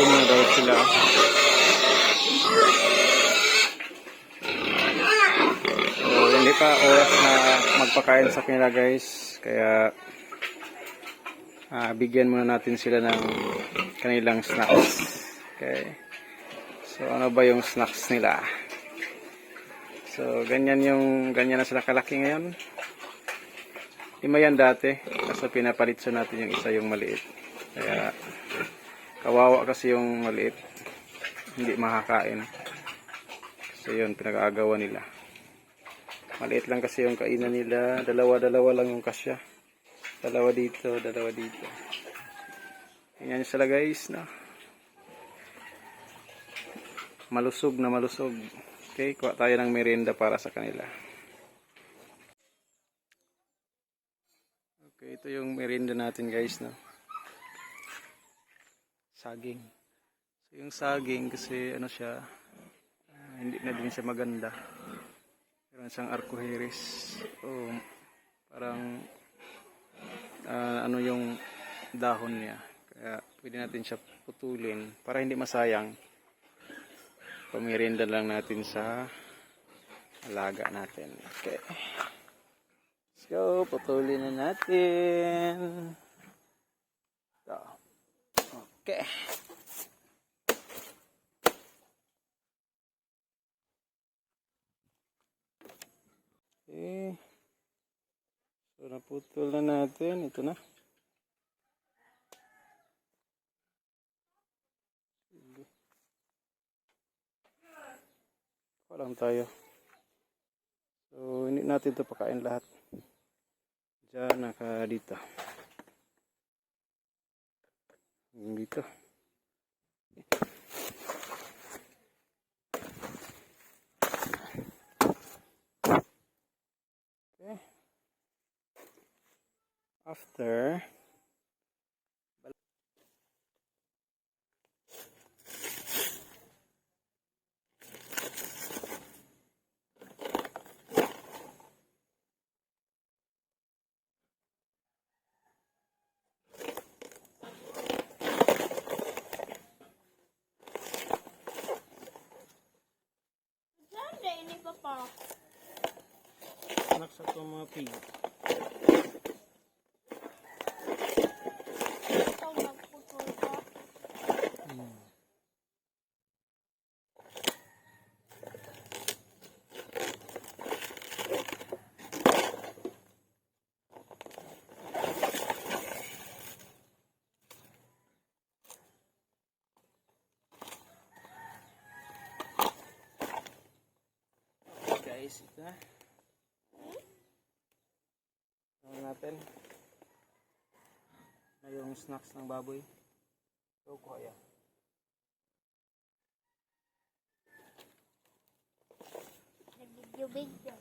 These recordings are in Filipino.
Gutom na daw sila. So, hindi pa oras na magpakain sa kanila guys. Kaya ah, bigyan muna natin sila ng kanilang snacks. Okay. So ano ba yung snacks nila? So ganyan yung ganyan na sila kalaki ngayon. Lima yan dati. Kasi pinapalit sa natin yung isa yung maliit. Kaya kawawa kasi yung maliit. Hindi makakain. So yun, pinag-aagawa nila. Maliit lang kasi yung kainan nila. Dalawa-dalawa lang yung kasya. Dalawa dito, dalawa dito. Ganyan sila guys, no? Malusog na malusog. Okay, kuha tayo ng merienda para sa kanila. Okay, ito yung merienda natin guys, no? Saging. So, yung saging kasi ano siya, ah, hindi na din siya maganda. Meron siyang arcoiris. Oh, parang ah, ano yung dahon niya. Kaya pwede natin siya putulin para hindi masayang. Pamirinda lang natin sa alaga natin. Okay. Let's go. Putulin na natin. Okay. Okay. So, naputol na natin. Ito na. Lang tayo. So, hindi natin ito pakain lahat. Diyan, naka dito. Dito. Okay. After, sa itong mga pig. Ka. guys, ito. Ano natin? Na yung snacks ng baboy. So, kuha yan. Nag-video-video.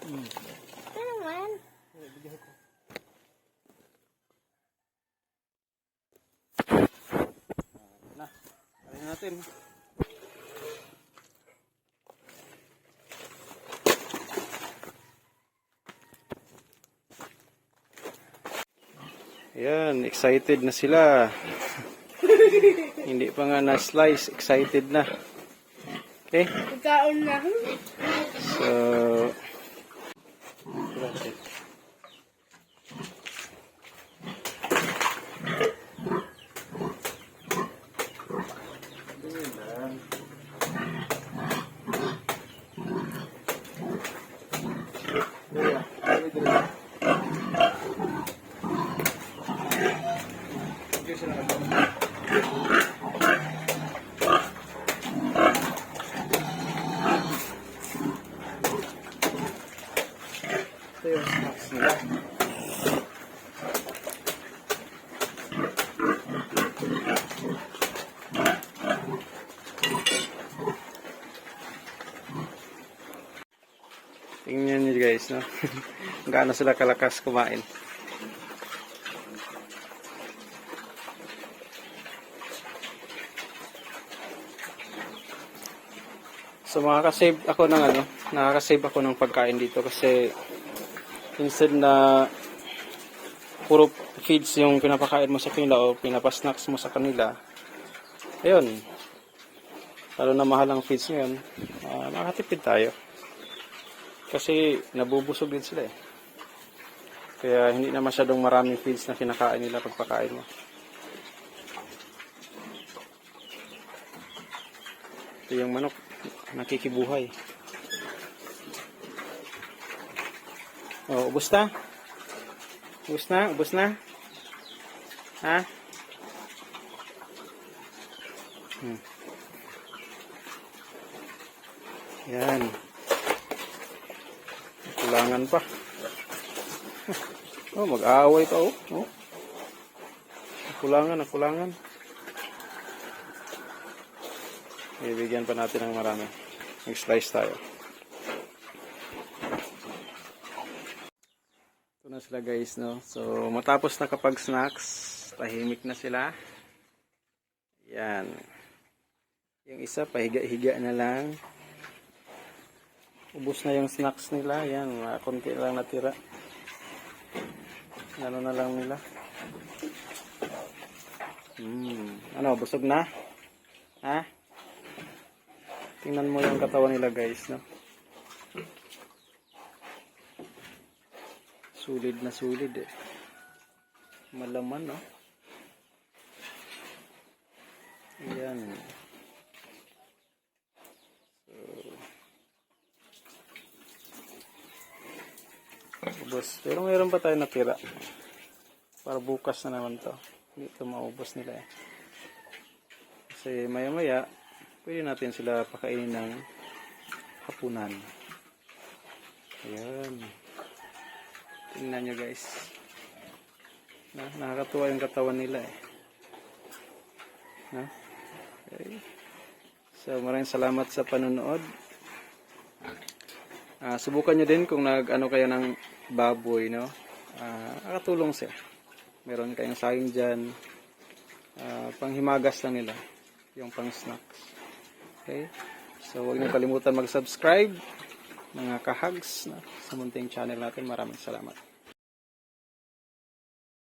Hmm. Ito naman. Bigyan ko. Ah, Na, alin natin. Yan, excited na sila. Hindi pa nga na-slice, excited na. Okay? Ikaon na. So, yung snacks. Tingnan nyo guys, no? Gaano sila kalakas kumain. So makakasave ako ng ano, nakakasave ako ng pagkain dito kasi instead na puro feeds yung pinapakain mo sa kanila o pinapasnacks mo sa kanila, ayun, lalo na mahal ang feeds ngayon, uh, makatipid tayo. Kasi nabubusog din sila eh. Kaya hindi na masyadong maraming feeds na kinakain nila pagpakain mo. Ito yung manok, nakikibuhay. Oh, ubos na? Ubos na? Ubos na? Ha? Hmm. Yan. Kulangan pa. Oh, mag-aaway pa oh. oh. Kulangan, kulangan. Ibigyan pa natin ng marami. Mag-slice tayo. Na sila guys, no? So, matapos na kapag snacks, tahimik na sila. Yan. Yung isa, pahiga-higa na lang. Ubus na yung snacks nila. Yan, konti lang natira. Ano na lang nila. Hmm. Ano, busog na? Ha? Tingnan mo yung katawan nila guys, no? Sulid na sulid eh. Malaman, no? Ayan. So, ubos. Pero mayroon pa tayo natira. Para bukas na naman to. Hindi ito maubos nila eh. Kasi maya maya, pwede natin sila pakainin ng hapunan. Ayan. Tingnan nyo guys. Na, nakakatuwa yung katawan nila eh. Na? Okay. So maraming salamat sa panonood. Ah, subukan nyo din kung nag-ano kayo ng baboy, no? Ah, nakatulong siya. Meron kayong saging dyan. Ah, panghimagas lang nila. Yung pang snacks. Okay? So, huwag niyo kalimutan mag-subscribe. Mga kahags na sa munting channel natin. Maraming salamat.